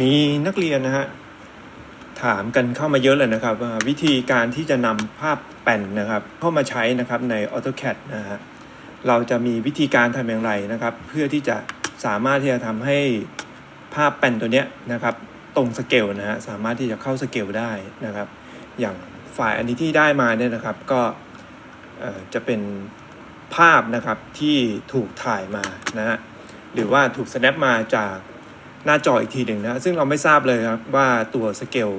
มีนักเรียนนะฮะถามกันเข้ามาเยอะเลยนะครับว่าวิธีการที่จะนำภาพแป่นนะครับ เข้ามาใช้นะครับใน AutoCAD นะฮะเราจะมีวิธีการทำอย่างไรนะครับ เพื่อที่จะสามารถที่จะทำให้ภาพแป่นตัวเนี้ยนะครับ ตรงสเกลนะฮะสามารถที่จะเข้าสเกลได้นะครับ อย่างไฟล์อันนี้ที่ได้มาเนี่ยนะครับก็จะเป็นภาพนะครับที่ถูกถ่ายมานะฮะหรือว่าถูก snap มาจาก หน้าจออีกทีหนึ่งนะซึ่งเราไม่ทราบเลยครับว่าตัวสเกล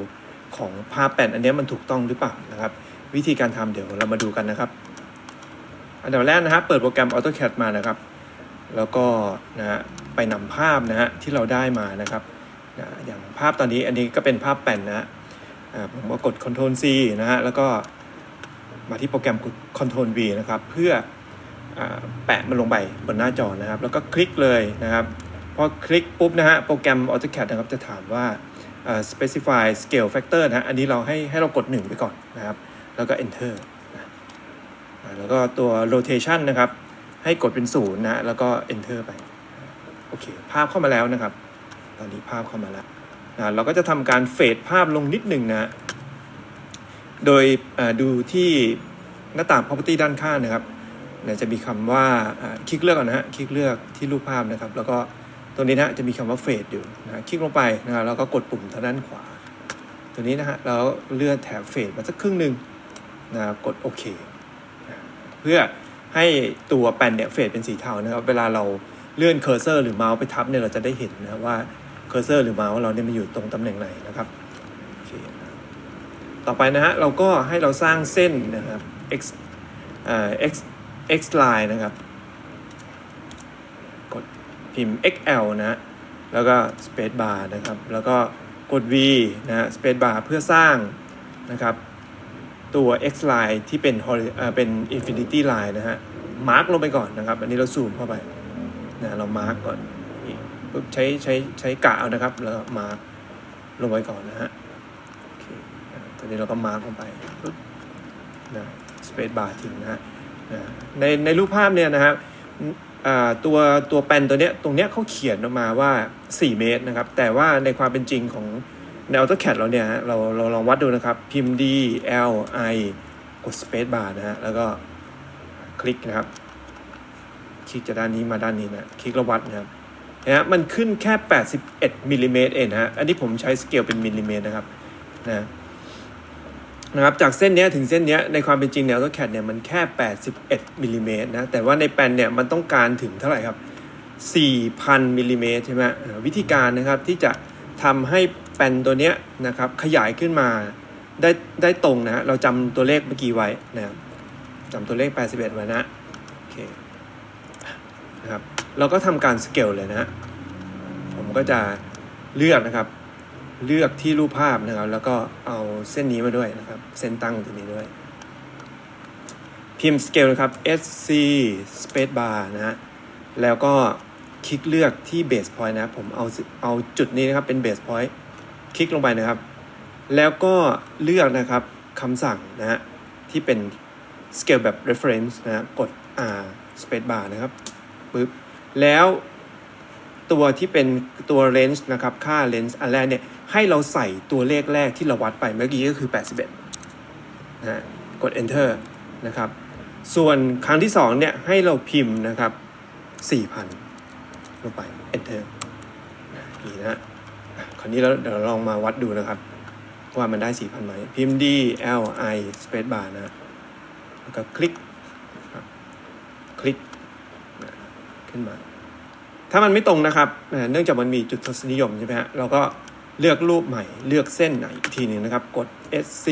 ของภาพแป่นอันนี้มันถูกต้องหรือเปล่านะครับ วิธีการทำเดี๋ยวเรามาดูกันนะครับ อันดับแรกนะครับเปิดโปรแกรม AutoCAD มานะครับ แล้วก็นะฮะไปนำภาพนะฮะที่เราได้มานะครับนะอย่างภาพตอนนี้อันนี้ก็เป็นภาพแป่นนะฮะผมก็กด Ctrl C นะฮะแล้วก็มาที่โปรแกรมกด Ctrl V นะครับ เพื่ออแปะมันลงไปบนหน้าจอนะครับ แล้วก็คลิกเลยนะครับ อคลิกปุ๊บนะฮะโปรแกรม AutoCAD นะครับจะถามว่า specify scale factor นะฮะอันนี้เราให้ให้เรากด 1 ไปก่อนนะครับ แล้วก็ enter นะแล้วก็ตัว rotation นะครับ ให้กดเป็นศูนย์นะแล้วก็ enter ไปโอเคภาพเข้ามาแล้วนะครับ ตอนนี้ภาพเข้ามาแล้วนะเราก็จะทำการเฟดภาพลงนิดหนึ่งนะโดยดูที่หน้าต่าง property ด้านข้างนะครับนะจะมีคำว่าอ่าคลิกเลือกก่อนนะฮะคลิกเลือกที่รูปภาพนะครับ แล้วก็ ตรงนี้นะจะมีคำว่าเฟดอยู่นะคลิกลงไปนะครับแล้วก็กดปุ่มทางด้านขวา ตัวนี้นะฮะแล้วเลื่อนแถบเฟดมาสักครึ่งหนึ่งนะกดโอเคนะเพื่อให้ตัวแผ่นเนี่ยเฟดเป็นสีเทานะครับเวลาเราเลื่อนเคอร์เซอร์หรือเมาส์ไปทับเนี่ยเราจะได้เห็นนะว่าเคอร์เซอร์หรือเมาส์เราเนี่ยมันอยู่ตรงตำแหน่งไหนนะครับโอเคต่อไปนะฮะเราก็ให้เราสร้างเส้นนะครับ x เอ่อ x x line นะครับ พิมพ์ xl นะแล้วก็ space bar นะครับ แล้วก็กด v นะ space bar เพื่อสร้างนะครับ ตัว x line ที่เป็น hori- เอ่อเป็น infinity line นะฮะ มาร์กลงไปก่อนนะครับ อันนี้เราซูมเข้าไปนะเรามาร์กก่อนปุ๊บใช้ใช้ใช้กะเอานะครับ แล้วมาร์กลงไปก่อนนะฮะโอเคตอนนี้เราก็มาร์กลงไปปุ๊บนะ space bar ทิ้งนะฮะนะในในรูปภาพเนี่ยนะครับ ตัวตัวแปนตัวเนี้ยตรงเนี้ยเขาเขียนออกมาว่า 4 เมตรนะครับ แต่ว่าในความเป็นจริงของใน AutoCAD เราเนี่ยฮะเราเราลองวัดดูนะครับ พิมพ์ D L I กด Space Bar นะฮะแล้วก็คลิกนะครับ คลิกจากด้านนี้มาด้านนี้นะคลิกแล้ววัดนะครับนะฮะมันขึ้นแค่ 81มิลลิเมตรเองนะฮะอันนี้ผมใช้สเกลเป็นมิลลิเมตรนะครับนะ นะครับจากเส้นนี้ถึงเส้นนี้ในความเป็นจริงเนี่ย AutoCAD เนี่ยมันแค่ 81มิลลิเมตรนะแต่ว่าในแปนเนี่ยมันต้องการถึงเท่าไหร่ครับ 4,000มิลลิเมตรใช่ไหมวิธีการนะครับที่จะทำให้แปนตัวเนี้ยนะครับขยายขึ้นมาได้ได้ตรงนะเราจำตัวเลขเมื่อกี้ไว้นะครับจำตัวเลข 81 ไว้นะโอเคนะครับเราก็ทำการสเกลเลยนะผมก็จะเลือกนะครับ เลือกที่รูปภาพนะครับ แล้วก็เอาเส้นนี้มาด้วยนะครับ เส้นตั้งตัวนี้ด้วย พิมพ์ scale นะครับ sc space bar นะฮะแล้วก็คลิกเลือกที่ base point นะผมเอาเอาจุดนี้นะครับเป็น base point คลิกลงไปนะครับ แล้วก็เลือกนะครับคำสั่งนะฮะที่เป็น scale แบบ reference นะฮะกด r space bar นะครับปึ๊บแล้วตัวที่เป็นตัว range นะครับ ค่า range อันแรกเนี่ย ให้เราใส่ตัวเลขแรกที่เราวัดไปเมื่อกี้ก็คือ 81นะฮะกด enter นะครับ ส่วนครั้งที่สองเนี่ยให้เราพิมพ์นะครับ 4,000 ลงไป enter นี่นะฮะคราวนี้เราเดี๋ยวลองมาวัดดูนะครับ ว่ามันได้ 4,000ไหมพิมพ์ D L I space bar นะแล้วก็คลิก คลิกนะขึ้นมา ถ้ามันไม่ตรงนะครับ เนื่องจากมันมีจุดทศนิยมใช่ไหมฮะเราก็ เลือกรูปใหม่ เลือกเส้นไหนอีกทีหนึ่งนะครับ กด SC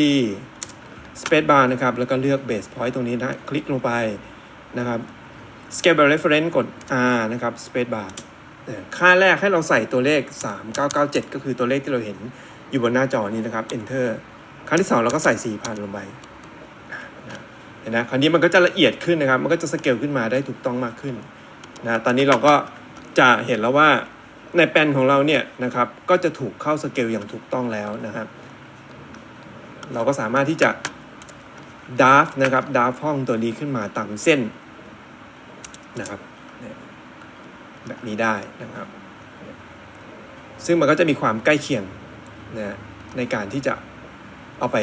space bar นะครับ แล้วก็เลือก base point ตรงนี้นะ คลิกลงไปนะครับ scale by reference กด R นะครับ space bar ค่าแรกให้เราใส่ตัวเลข 3997 ก็คือตัวเลขที่เราเห็นอยู่บนหน้าจอนี้นะครับ enter ครั้งที่สองเราก็ใส่ 4,000 ลงไปเห็นนะคราวนี้มันก็จะละเอียดขึ้นนะครับ มันก็จะสเกลขึ้นมาได้ถูกต้องมากขึ้นนะตอนนี้เราก็จะเห็นแล้วว่า ในแปลนของเราเนี่ยนะครับก็จะถูกเข้าสเกลอย่างถูกต้องแล้วนะครับเราก็สามารถที่จะดาฟนะครับดาฟห้องตัวนี้ขึ้นมาตามเส้นนะครับแบบนี้ได้นะครับ ซึ่งมันก็จะมีความใกล้เคียงนะในการที่จะเอาไป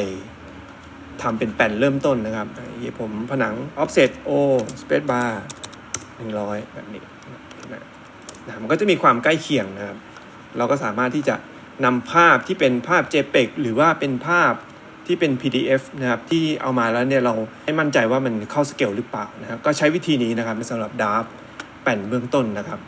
ทำเป็นแผ่นเริ่มต้นนะครับอย่างนี้ผมผนัง offset o space bar 100 แบบนี้นะ นะมันก็จะมีความใกล้เคียงนะครับ เราก็สามารถที่จะนำภาพที่เป็นภาพ JPEG หรือว่าเป็นภาพที่เป็น PDF นะครับที่เอามาแล้วเนี่ยเราให้มั่นใจว่ามันเข้าสเกลหรือเปล่านะครับก็ใช้วิธีนี้นะครับสำหรับดาร์ฟแผ่นเบื้องต้นนะครับ